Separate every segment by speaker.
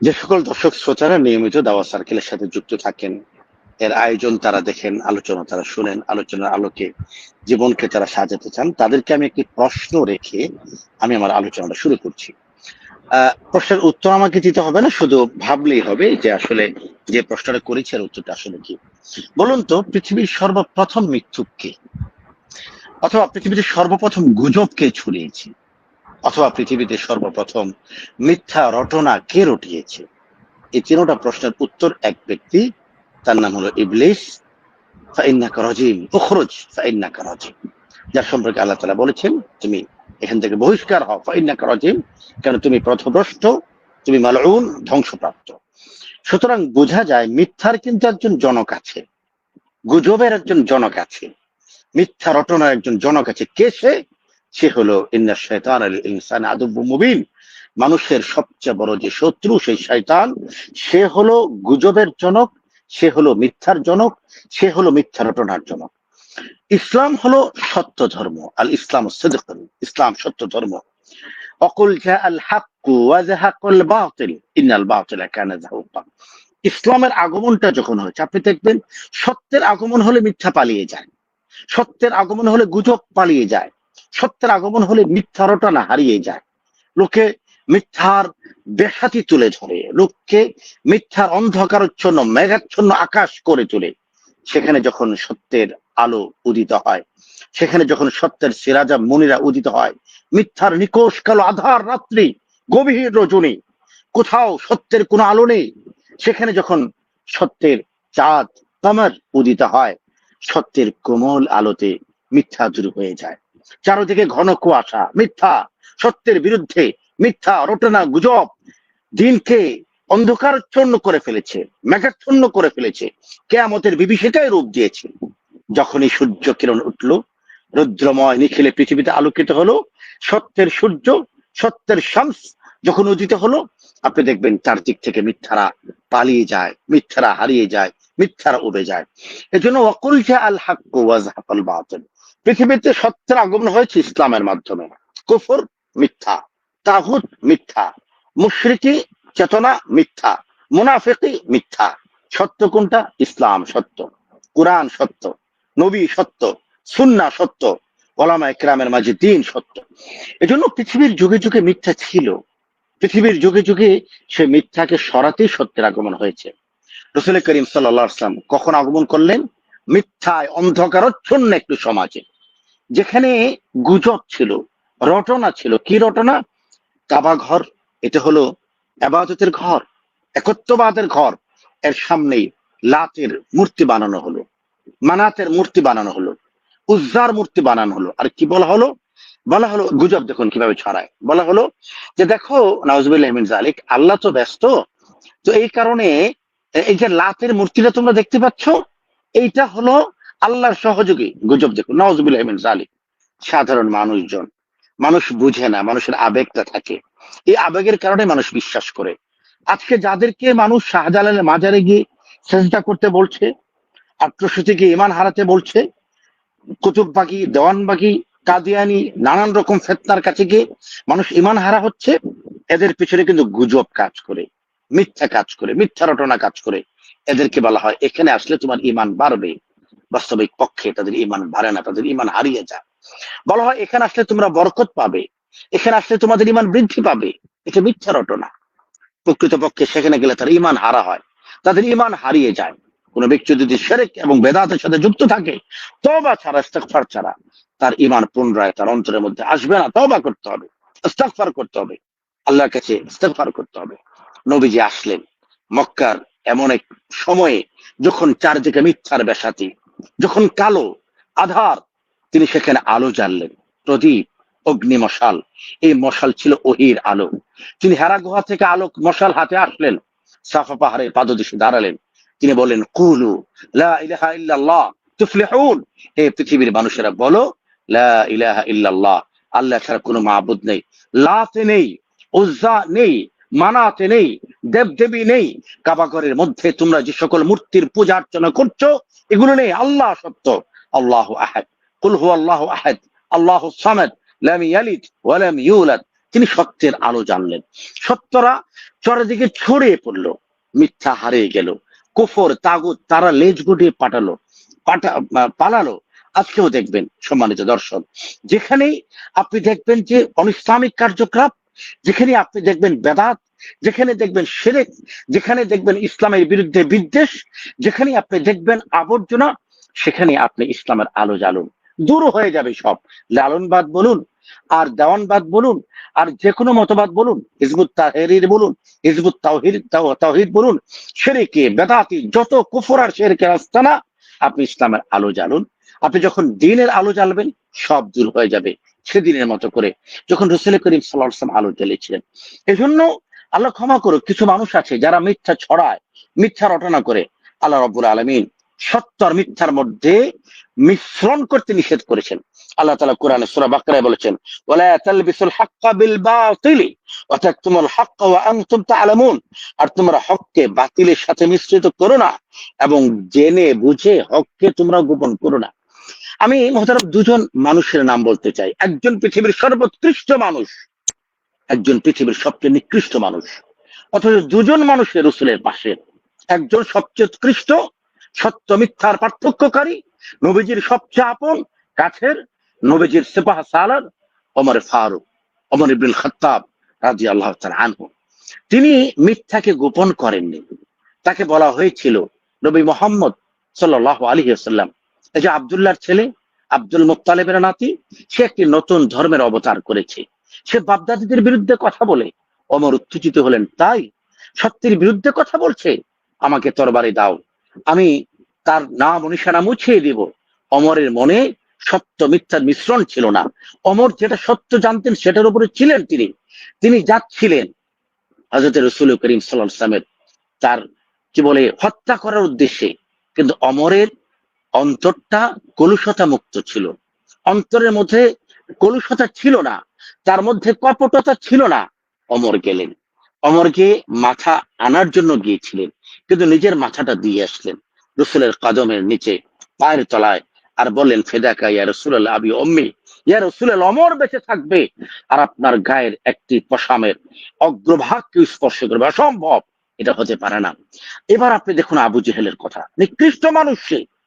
Speaker 1: যে সকল দর্শক শ্রোতারা নিয়মিত দাওয়া সার্কেলের সাথে যুক্ত থাকেন, এর আয়োজন তারা দেখেন, আলোচনা তারা শুনেন, আলোচনার আলোকে জীবনকে তারা সাজাতে চান। তাদেরকে আমি একটি প্রশ্ন রেখে আমি আমার আলোচনাটা শুরু করছি। প্রশ্নের উত্তর আমাকে দিতে হবে না, শুধু ভাবলেই হবে যে আসলে যে প্রশ্নটা করেছি এর উত্তরটা আসলে কি। বলুন তো, পৃথিবীর সর্বপ্রথম মৃত্যুক কে? অথবা পৃথিবীতে সর্বপ্রথম গুজব কে ছড়িয়েছে। অথবা পৃথিবীতে সর্বপ্রথম মিথ্যা রটনা কে রটিয়েছে? এই তিনোটা প্রশ্নের উত্তর এক ব্যক্তি, তার নাম হলো ইবলিস যার সম্পর্কে আল্লাহ তাআলা বলেছেন, তুমি এখান থেকে বহিষ্কার হও রাজিম কারণ তুমি পথভ্রষ্ট তুমি মালউন, ধ্বংসপ্রাপ্ত। সুতরাং বোঝা যায় মিথ্যার কিন্তু একজন জনক আছে, গুজবের একজন জনক আছে, মিথ্যা রটনার একজন জনক আছে। কে সে? সে হলো, ইন্না শয়তান আল ইনসান আদব্বু মুবিন। মানুষের সবচেয়ে বড় যে শত্রু সেই শয়তান, সে হলো গুজবের জনক, সে হলো মিথ্যার জনক, সে হলো মিথ্যা রটনার জনক। ইসলাম হলো সত্য ধর্ম, আল ইসলাম ইসলাম সত্য ধর্ম। অকুল ইসলামের আগমনটা যখন হয়েছে, আপনি দেখবেন, সত্যের আগমন হলে মিথ্যা পালিয়ে যায়। সত্যের আগমন হলে গুজব পালিয়ে যায়। সত্যের আগমন হলে মিথ্যা রটনা হারিয়ে যায়। লোকে মিথ্যার বেসাতি তুলে ধরে, লোককে মিথ্যার অন্ধকারচ্ছন্ন, মেঘাচ্ছন্ন আকাশ করে তোলে। সেখানে যখন সত্যের আলো উদিত হয়, সেখানে যখন সত্যের সিরাজা মুনিরা উদিত হয়, মিথ্যার নিকোষ কালো আধার রাত্রি, গভীর রজনী, কোথাও সত্যের কোনো আলো নেই। সেখানে যখন সত্যের চাঁদ, কামার উদিত হয়, সত্যের কোমল আলোতে মিথ্যা দূর হয়ে যায়। চারদিকে ঘন কুয়াশা, মিথ্যা, সত্যের বিরুদ্ধে মিথ্যা, রটনা, গুজব দিনকে অন্ধকারচ্ছন্ন করে ফেলেছে, মেঘাচ্ছন্ন করে ফেলেছে। কেয়ামতের বিভীষিকায় রূপ দিয়েছে। যখনই সূর্য কিরণ উঠল, রুদ্রময় নিখিলে পৃথিবীতে আলোকিত হলো, সত্যের সূর্য, সত্যের শামস যখন উদিত হলো, আপনি দেখবেন চারদিক থেকে মিথ্যারা পালিয়ে যায়, মিথ্যারা হারিয়ে যায়, মিথ্যারা উবে যায়। এজন্য ওয়াকুল আল হাক ওয়াজহাকাল বাতিল। পৃথিবীতে সত্যের আগমন হয়েছে ইসলামের মাধ্যমে। কুফর মিথ্যা তাহুত মিথ্যা, মুশরিকি চেতনা মিথ্যা, মুনাফিকি মিথ্যা। সত্য কোনটা? ইসলাম সত্য, কোরআন সত্য, নবী সত্য, সুন্না সত্য ওলামা একরামের মাঝে দিন সত্য। এজন্য পৃথিবীর যুগে যুগে মিথ্যা ছিল। পৃথিবীর যুগে যুগে সে মিথ্যাকে সরাতেই সত্যের আগমন হয়েছে। রসুল করিম সাল্লাম কখন আগমন করলেন? মিথ্যায় অন্ধকারচ্ছন্ন একটু সমাজে। যেখানে গুজব ছিল, রটনা ছিল। কি রটনা? কাবা ঘর। এটা হলো আবাদতের ঘর, একত্ববাদের ঘর। এর সামনেই লাতের মূর্তি বানানো হলো, মানাতের মূর্তি বানানো হলো, উজ্জার মূর্তি বানানো হলো। আর কি বলা হলো? বলা হলো, গুজব দেখুন কীভাবে ছড়ায়। বলা হলো যে দেখো নওয়াজবিল্লাহমিন জালিক আল্লাহ তো ব্যস্ত। তো এই কারণে এই যে লাতের মূর্তিটা তোমরা দেখতে পাচ্ছ, এইটা হলো আল্লাহর সহযোগী গুজব দেখুন। নওয়াজবিল্লাহমিন জালিক সাধারণ মানুষজন। মানুষ বুঝে না, মানুষের আবেগটা থাকে। এই আবেগের কারণে মানুষ বিশ্বাস করে। আজকে যাদেরকে মানুষ শাহজালালের মাজারে গিয়ে চেষ্টা করতে বলছে, আত্মসূচিকে ইমান হারাতে বলছে কুতুববাগি দেওয়ানবাগি কাদিয়ানি, নানান রকম ফেতনার কাছে গিয়ে মানুষ ইমান হারা হচ্ছে, এদের পিছনে কিন্তু গুজব কাজ করে, মিথ্যা কাজ করে, মিথ্যা রটনা কাজ করে। এদেরকে বলা হয়, এখানে আসলে তোমার ইমান বাড়বে। বাস্তবিক পক্ষে তাদের ইমান বাড়ে না, তাদের ইমান হারিয়ে যায়। বলা হয়, এখানে আসলে তোমরা বরকত পাবে। এখানে আসলে তোমাদের ইমান বৃদ্ধি পাবে। এটা মিথ্যা রটনা। প্রকৃত পক্ষে সেখানে গেলে তার ইমান হারা হয়। তাদের ইমান হারিয়ে যায়। কোন ব্যক্তি যদি সেরেক এবং বেদাতের সাথে যুক্ত থাকে তবা ছাড়া ইস্তেকফার ছাড়া, তার ইমান পুনরায় তার অন্তরের মধ্যে আসবে না। তবা করতে হবে ইস্তেকফার করতে হবে, আল্লাহর কাছে ইস্তেকফার করতে হবে। নবীজি আসলেন মক্কার এমন এক সময়ে, যখন চারদিকে মিথ্যার বেসাতি যখন কালো আধার, তিনি সেখানে আলো জ্বাললেন। প্রদীপ অগ্নি মশাল এই মশাল ছিল ওহির আলো। তিনি হেরা গুহা থেকে আলো মশাল হাতে আসলেন। সাফা পাহাড়ের পাদদেশে দাঁড়ালেন। তিনি বলেন কুলু ইলাহা ইল্লাল্লাহ, তুফলিহুন। হে পৃথিবীর মানুষেরা, বলো, লা ইলাহা ইল্লাল্লাহ, আল্লাহ ছাড়া কোনো মাহবুদ নেই। লাতে নেই, উজ্জা নেই মানাতে নেই, দেবদেবী নেই। কাবাগরের মধ্যে তোমরা যে সকল মূর্তির পূজা অর্চনা করছ, এগুলো নেই আল্লাহ সত্য। আল্লাহ আহাদ। কুল হু আল্লাহ আহাদ। আল্লাহ সামাদ। তিনি সত্যের আলো জানলেন। সত্যরা চারিদিকে ছড়িয়ে পড়ল। মিথ্যা হারিয়ে গেল। কুফর, তাগুত, তারা লেজ গুটিয়ে পাঠালো। পাঠা পালালো। আজকেও দেখবেন সম্মানিত দর্শক। যেখানেই আপনি দেখবেন যে অনিসলামিক কার্যকলাপ যেখানে আপনি দেখবেন বেদাত, যেখানে দেখবেন সেরেক যেখানে দেখবেন ইসলামের বিরুদ্ধে বিদ্বেষ, যেখানে আপনি দেখবেন আবর্জনা, সেখানে আপনি ইসলামের আলো জ্বালুন। দূর হয়ে যাবে সব। লালনবাদ বলুন, আর দেওয়ানবাদ বলুন, আর যে কোনো মতবাদ বলুন, হিজবুত তাহেরির বলুন, হিজবুত তাওহিদ তাওহিদ বলুন সেরেকে বেদাতি, যত কুফর আর শেরকে আস্তানা, আপনি ইসলামের আলো জ্বালুন। আপনি যখন দিনের আলো জ্বালবেন, সব দূর হয়ে যাবে। সেদিনের মতো করে, যখন রসুল করিম সাল্লাহ আসলাম আলো জ্বালিয়েছিলেন। এজন্য আল্লাহ ক্ষমা করুক, কিছু মানুষ আছে যারা মিথ্যা ছড়ায়, মিথ্যা রটনা করে। আল্লাহ রব্বুল আলমিন সত্য আর মিথ্যার মধ্যে মিশ্রণ করতে নিষেধ করেছেন। আল্লাহ তালা কোরআনে সুরা বাকরায় বলেছেন বাতিলি, ওয়া তাকতুমুল হাক্কা ওয়া আনতুম তা'লামুন আর তোমরা হককে বাতিলের সাথে মিশ্রিত করো না, এবং জেনে বুঝে হককে তোমরা গোপন করো না। আমি মহতারম দুজন মানুষের নাম বলতে চাই। একজন পৃথিবীর সর্বোৎকৃষ্ট মানুষ, একজন পৃথিবীর সবচেয়ে নিকৃষ্ট মানুষ। অথচ দুজন মানুষের রসুলের পাশে একজন সবচেয়ে উৎকৃষ্ট সত্য মিথ্যার পার্থক্যকারী, নবীজির সবচেয়ে আপন, কাছের নবীজির সেপাহ সালার ওমর ফারুক, ওমর ইবনুল খত্তাব রাজি আল্লাহ আনহু। তিনি মিথ্যাকে গোপন করেননি। তাকে বলা হয়েছিল নবী মোহাম্মদ সাল্লাহ আলী এই যে আবদুল্লাহর ছেলে, আব্দুল মুক্তালেবের নাতি, সে একটি নতুন ধর্মের অবতার করেছে। সে বাপদাদিদের বিরুদ্ধে কথা বলে, অমর উত্তেজিত হলেন, তাই? সত্যের বিরুদ্ধে কথা বলছে? আমাকে তরবারি দাও। আমি তার নাম নিশানা মুছিয়ে দিব। অমরের মনে সত্য মিথ্যার মিশ্রণ ছিল না। অমর যেটা সত্য জানতেন, সেটার উপরে ছিলেন তিনি। তিনি যাচ্ছিলেন হজরত রসুল করিম সাল্লাহ ইসলামের তার কি বলে, হত্যা করার উদ্দেশ্যে। কিন্তু অমরের অন্তরটা কলুষতা মুক্ত ছিল। অন্তরের মধ্যে কলুষতা ছিল না, তার মধ্যে কপটতা ছিল না। অমর গেলেন। অমরকে মাথা আনার জন্য গিয়েছিলেন, কিন্তু নিজের মাথাটা দিয়ে আসলেন। রসুলের কদমের নিচে, পায়ের তলায়, আর বললেন, ফেদাকা ইয়া রসুল আবি অম্মি ইয়া রসুল অমর বেঁচে থাকবে। আর আপনার গায়ের একটি পশামের অগ্রভাগকে স্পর্শ করবে। অসম্ভব! এটা হতে পারে না। এবার আপনি দেখুন আবু জেহেলের কথা। নিকৃষ্ট মানুষ সে।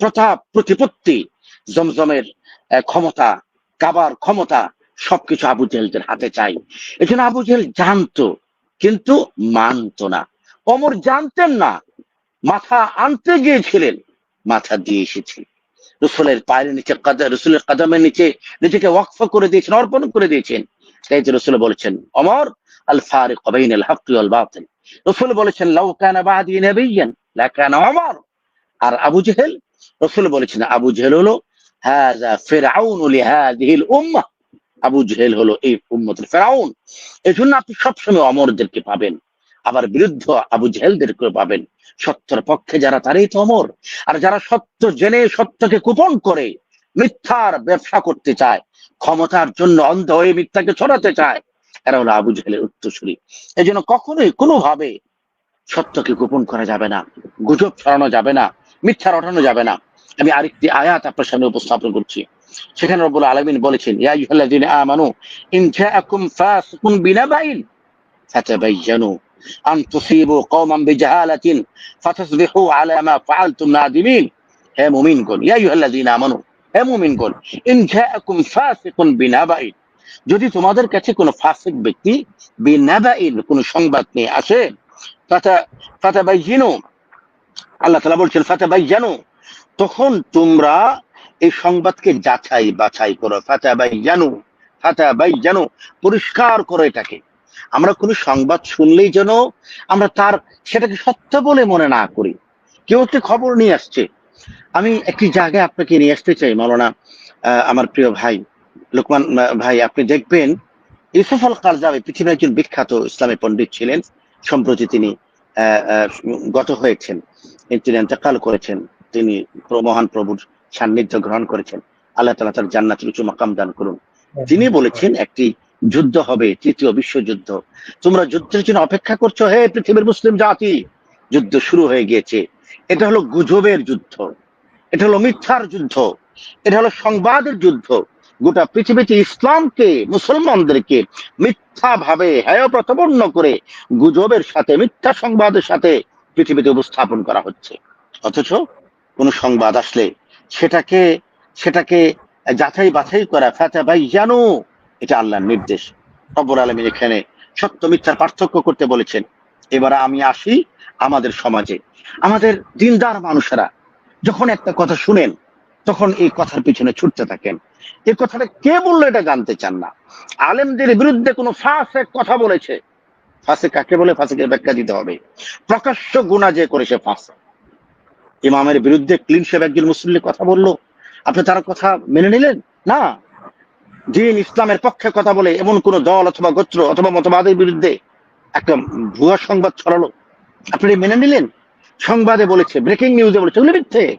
Speaker 1: প্রতাপ প্রতিপত্তি, জমজমের ক্ষমতা, কাবার ক্ষমতা সবকিছু আবু জেহেলদের হাতে চাই। এজন্য আবু জেহেল জানতো, কিন্তু মানতো না। অমর জানতেন না, মাথা আনতে গিয়েছিলেন, মাথা দিয়ে এসেছে। রসুলের পায়ের নিচে কাদা, রসুলের কাদামের নিচে নিজেকে ওয়াকফ করে দিয়েছেন, অর্পণ করে দিয়েছেন। তাই যে রসুল বলেছেন, অমর আল ফারিক বাইন আল হক ওয়াল বাতিল রসুল বলেছেন, লাউ কানা বাদি নাবিয়ান লা কানা ওমর আর আবু জেহেল রসুল বলেছেন, আবু জেহেল হলো হাযা ফিরআউন লিহাদিহিল উম্মাহ। আবু জেহেল হলো এই উম্মতের ফেরাউন এই জন্য আপনি সবসময় অমরদেরকে পাবেন, আবার বিরুদ্ধ আবু জেহেলদেরকে পাবেন। সত্যের পক্ষে যারা তারাই তো অমর, আর যারা সত্য জেনে সত্যকে গোপন করে, মিথ্যার ব্যবসা করতে চায়, ক্ষমতার জন্য অন্ধ হয়ে মিথ্যাকে ছড়াতে চায়, এরা হলো আবু জেহেলের উত্তরসূরি। এই জন্য কখনোই কোনোভাবে সত্যকে গোপন করা যাবে না, গুজব ছড়ানো যাবে না মিথ্যা রটানো যাবে না। আমি আরেকটি আয়াত আপনার সামনে উপস্থাপন করছি। সেখানে রব্বুল আলামিন বলেছেন আমানু ফাসিকুন বিনাবাইন ফাতাবায়্যানু আন তুসিবু কওমান বিজাহালাতিন ফাতাসবিহু আলা মা ফাআলতুম নাদিমিন। হে মুমিনগণ, ইয়া আমানু, হে মুমিনগণ, ইন জাআকুম ফাসিকুন বিনাবাইন। যদি তোমাদের কাছে কোনো ফাসিক ব্যক্তি বিনাবাইন কোনো সংবাদ নিয়ে আসে, ফাতা ফাতাবায়্যানু আল্লাহ তাআলা বলছেন ফাতাবায়্যানু তখন তোমরা এই সংবাদকে যাচাই বাছাই করো। ফাতা বাই জানু ফাতা বাই জানু পরিষ্কার করো এটাকে। আমরা কোনো সংবাদ শুনলেই যেন আমরা তার সেটাকে সত্য বলে মনে না করি। কেউ একটি খবর নিয়ে আসছে। আমি একটি জায়গায় আপনাকে নিয়ে আসতে চাই মাওলানা আহ, আমার প্রিয় ভাই লোকমান ভাই আপনি দেখবেন ইউসুফ আল কারজাবি পৃথিবীর একজন বিখ্যাত ইসলামী পণ্ডিত ছিলেন। সম্প্রতি তিনি গত হয়েছেন। তিনি এতেকাল করেছেন, তিনি মহান প্রভুর সান্নিধ্য গ্রহণ করেছেন। আল্লাহ তালা তার জান্নাত উঁচু মাকাম দান করুন। তিনি বলেছেন, একটি যুদ্ধ হবে, তৃতীয় বিশ্বযুদ্ধ। তোমরা যুদ্ধের জন্য অপেক্ষা করছ, হে পৃথিবীর মুসলিম জাতি! যুদ্ধ শুরু হয়ে গিয়েছে। এটা হলো গুজবের যুদ্ধ। এটা হলো মিথ্যার যুদ্ধ। এটা হলো সংবাদের যুদ্ধ। গোটা পৃথিবীতে ইসলামকে, মুসলমানদেরকে মিথ্যা ভাবে হেয় প্রতিপন্ন করে গুজবের সাথে, মিথ্যা সংবাদের সাথে পৃথিবীতে উপস্থাপন করা হচ্ছে। অথচ কোন সংবাদ আসলে সেটাকে সেটাকে যাচাই বাছাই করা ফাতা ভাই জানো, এটা আল্লাহর নির্দেশ। রব্বুল আলমী এখানে সত্য মিথ্যার পার্থক্য করতে বলেছেন। এবারে আমি আসি আমাদের সমাজে। আমাদের দিনদার মানুষেরা যখন একটা কথা শুনেন, তখন এই কথার পিছনে ছুটতে থাকেন। এই কথাটা কে বলল এটা জানতে চান না। আলেমদের বিরুদ্ধে কোনো ফাঁসে কথা বলেছে। ফাঁসে কাকে বলে? ফাঁসেকের ব্যাখ্যা দিতে হবে। প্রকাশ্য গুণা যে করেছে ফাঁসে। ইমামের বিরুদ্ধে ক্লিন শেভ একজন মুসল্লি কথা বলল। আপনি তার কথা মেনে নিলেন? না। দিন ইসলামের পক্ষে কথা বলে এমন কোন দল অথবা গোত্র অথবা মতবাদের বিরুদ্ধে একটা ভুয়া সংবাদ ছড়ালো। আপনি মেনে নিলেন? সংবাদে বলেছে ব্রেকিং নিউজে বলেছে। মিথ্যে।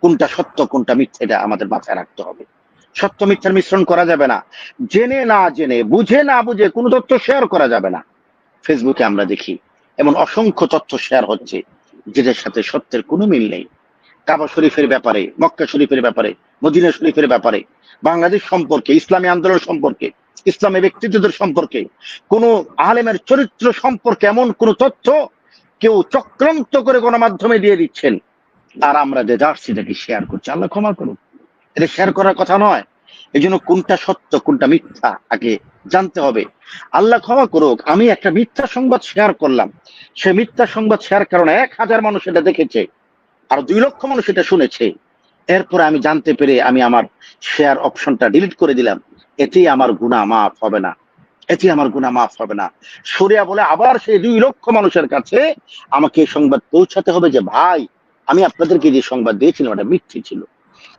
Speaker 1: কোনটা সত্য, কোনটা মিথ্যে, এটা আমাদের মাথায় রাখতে হবে। সত্য মিথ্যার মিশ্রণ করা যাবে না। জেনে না জেনে, বুঝে না বুঝে কোনো তথ্য শেয়ার করা যাবে না। ফেসবুকে আমরা দেখি এমন অসংখ্য তথ্য শেয়ার হচ্ছে, যেটার সাথে সত্যের কোনো মিল নেই। কাবা শরীফের ব্যাপারে, মক্কা শরীফের ব্যাপারে, মদিনা শরীফের ব্যাপারে, বাংলাদেশ সম্পর্কে, ইসলামী আন্দোলন সম্পর্কে, ইসলামী ব্যক্তিত্বদের সম্পর্কে, কোন আলেমের চরিত্র সম্পর্কে এমন কোন তথ্য কেউ চক্রান্ত করে গণমাধ্যমে দিয়ে দিচ্ছেন। আর আমরা যে যার সেটাকে শেয়ার করছি, আল্লাহ ক্ষমা করুন এটা শেয়ার করার কথা নয়? এই জন্য কোনটা সত্য, কোনটা মিথ্যা আগে জানতে হবে। আল্লাহ ক্ষমা করুক, আমি একটা মিথ্যা সংবাদ শেয়ার করলাম। সে মিথ্যা সংবাদ শেয়ার কারণে এক হাজার মানুষ এটা দেখেছে, আর দুই লক্ষ মানুষ এটা শুনেছে। এরপরে আমি জানতে পেরে আমি আমার শেয়ার অপশনটা ডিলিট করে দিলাম। এতেই আমার গুণা মাফ হবে না। এতে আমার গুণা মাফ হবে না। সরিয়া বলে আবার সেই দুই লক্ষ মানুষের কাছে আমাকে সংবাদ পৌঁছাতে হবে যে, ভাই, আমি আপনাদেরকে যে সংবাদ দিয়েছিলাম, এটা মিথ্যে ছিল।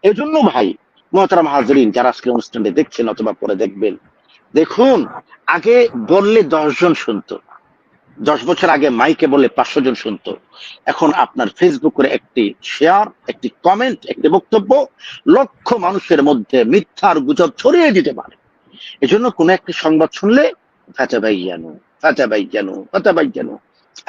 Speaker 1: এই জন্য ভাই, মহতারাম হাজরিন, যারা আজকে অনুষ্ঠানটি দেখছেন অথবা পরে দেখবেন, দেখুন, আগে বললে দশজন শুনতো। দশ বছর আগে মাইকে বললে পাঁচশো জন শুনতো। এখন আপনার ফেসবুক করে একটি শেয়ার, একটি কমেন্ট, একটি বক্তব্য লক্ষ মানুষের মধ্যে মিথ্যার গুজব ছড়িয়ে দিতে পারে। এজন্য কোন একটি সংবাদ শুনলে ফাটা ভাই জানো ফাটা ভাই জানো ফাটা ভাই জানো,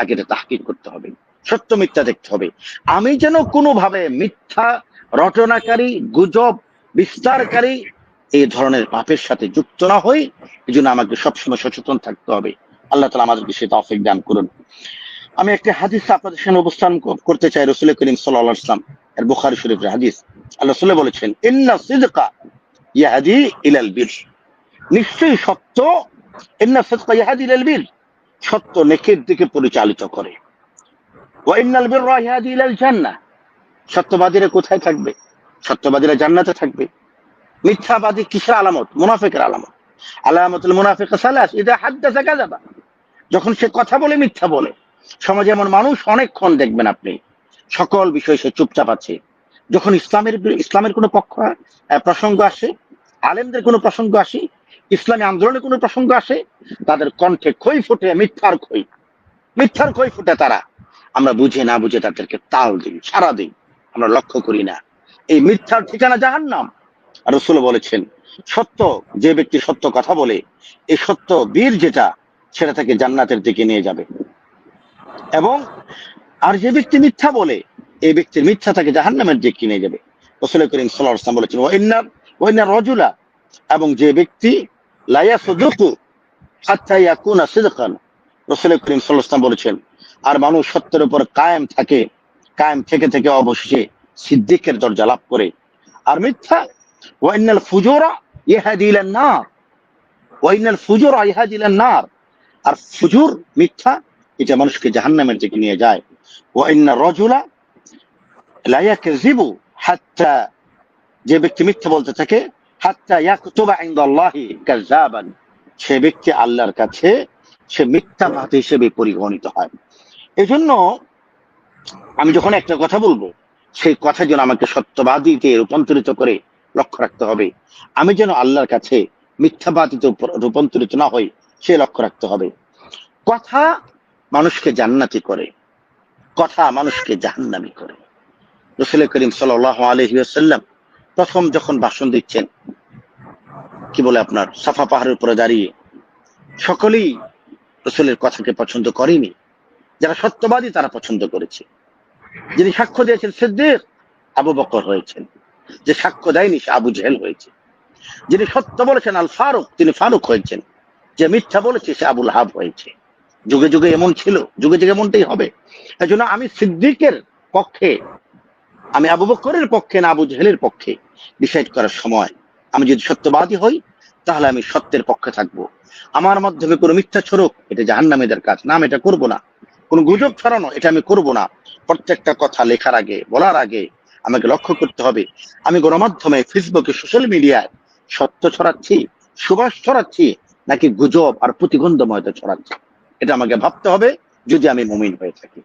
Speaker 1: আগে এটা তাহকিক করতে হবে। সত্য মিথ্যা দেখতে হবে। আমি যেন কোনোভাবে মিথ্যা রটনাকারী গুজব বিস্তারকারী, এই ধরনের পাপের সাথে যুক্ত না হই। এই জন্য আমাকে সবসময় সচেতন থাকতে হবে। আল্লাহ তালা আমাদেরকে সেটা অফিক দান করুন। আমি একটি হাদিস আপনাদের সামনে অবস্থান করতে চাই, রসুল করিম সাল্লাহ ইসলাম এর বুখারি শরীফের হাদিস। আল্লাহ রসুল বলেছেন, ইন্না সিদকা ইয়াহাদি ইলাল বীর। নিশ্চয়ই সত্য, ইন্না সিদকা ইয়াহাদি ইলাল বীর। সত্য নেকের দিকে পরিচালিত করে। ওয়া ইন্নাল বিররা ইয়াহাদি ইলাল জান্নাহ। সত্যবাদীরা কোথায় থাকবে? সত্যবাদীরা জান্নাতে থাকবে। মিথ্যাবাদী কিসের আলামত? মুনাফিকের আলামত। আলামতুল মুনাফিক সালাস, ইদা হাদ্দাসা কাযাবা। যখন সে কথা বলে, মিথ্যা বলে। সমাজে এমন মানুষ অনেকক্ষণ দেখবেন আপনি। সকল বিষয় সে চুপচাপ আছে। যখন ইসলামের ইসলামের কোনো পক্ষ প্রসঙ্গ আসে, আলেমদের কোনো প্রসঙ্গ আসে, ইসলামী আন্দোলনের কোনো প্রসঙ্গ আসে, তাদের কণ্ঠে খই ফুটে, মিথ্যার খই। মিথ্যার খই ফুটে তারা। আমরা বুঝে না বুঝে তাদেরকে তাল দিই সারা দিই। আমরা লক্ষ্য করি না। এই মিথ্যার ঠিকানা জাহান্নাম। আর রসুল বলেছেন, সত্য, যে ব্যক্তি সত্য কথা বলে, এই সত্য বীর যেটা, সেটা তাকে জান্নাতের দিকে নিয়ে যাবে। এবং আর যে ব্যক্তি মিথ্যা বলে, এই ব্যক্তির মিথ্যা তাকে জাহান্নামের দিকে নিয়ে যাবে। রসুল করিম সাল্লাহ ইসলাম বলেছেন ওয়াইনার ওয়াইনার রজুলা। এবং যে ব্যক্তি লাইয়া সুদুকু সিদকান। রসুল করিম সাল্লাহ ইসলাম বলেছেন, আর মানুষ সত্যের উপর কায়েম থাকে কায়েম থেকে থেকে অবশেষে সিদ্দিকের দরজা লাভ করে। আর মিথ্যা, ওয়াইনাল ফুজুরা ইহাদি ইলান নার। ওয়াইনাল ফুজুরা ইহাদি ইলান নার। আর ফুজুর মিথ্যা, এটা মানুষকে জাহান্নামের দিকে নিয়ে যায়। ওয়াইনা রজুলা লা ইয়াকযিবু হাত্তা, যে ব্যক্তি মিথ্যা বলতে থাকে, হাত্তা ইয়াকতুবা ইনদাল্লাহি কাযাবান সে ব্যক্তি আল্লাহর কাছে, সে মিথ্যাবাদী হিসেবে পরিগণিত হয়। এজন্য আমি যখন একটা কথা বলব, সেই কথা যেন আমাকে সত্যবাদীতে রূপান্তরিত করে লক্ষ্য রাখতে হবে। আমি যেন আল্লাহর কাছে মিথ্যাবাদীতে রূপান্তরিত না হই, সে লক্ষ্য রাখতে হবে। কথা মানুষকে জান্নাতি করে, কথা মানুষকে জাহান্নামি করে। রসুল করিম সাল আলহিউসাল্লাম প্রথম যখন ভাষণ দিচ্ছেন, কি বলে আপনার, সাফা পাহাড়ের উপরে দাঁড়িয়ে, সকলেই রসুলের কথাকে পছন্দ করেনি। যারা সত্যবাদী তারা পছন্দ করেছে। যিনি সাক্ষ্য দিয়েছেন সিদ্দিক, আবু বকর হয়েছেন। যে সাক্ষ্য দেয়নি সে আবু জেহেল হয়েছে। যিনি সত্য বলেছেন আল ফারুক, তিনি ফারুক হয়েছেন। যে মিথ্যা বলেছে সে আবুল হাব হয়েছে। যুগে যুগে এমন ছিল, যুগে যুগে এমনটাই হবে। এই জন্য আমি সিদ্দিকের পক্ষে, আমি আবু বকরের পক্ষে না আবু জেহেলের পক্ষে ডিসাইড করার সময় আমি যদি সত্যবাদী হই, তাহলে আমি সত্যের পক্ষে থাকব। আমার মাধ্যমে কোনো মিথ্যা ছড়ুক, এটা জাহান্নামীদের কাজ। না, আমি এটা করব না। কোনো গুজব ছড়ানো, এটা আমি করব না। প্রত্যেকটা কথা লেখার আগে, বলার আগে আমাকে লক্ষ্য করতে হবে। আমি গণমাধ্যমে ফেসবুকে সোশ্যাল মিডিয়ায় সত্য ছড়াচ্ছি, সুবাস ছড়াচ্ছি, নাকি গুজব আর প্রতিবন্ধময়তা ছড়াচ্ছি? এটা আমাকে ভাবতে হবে, যদি আমি মুমিন হয়ে থাকি।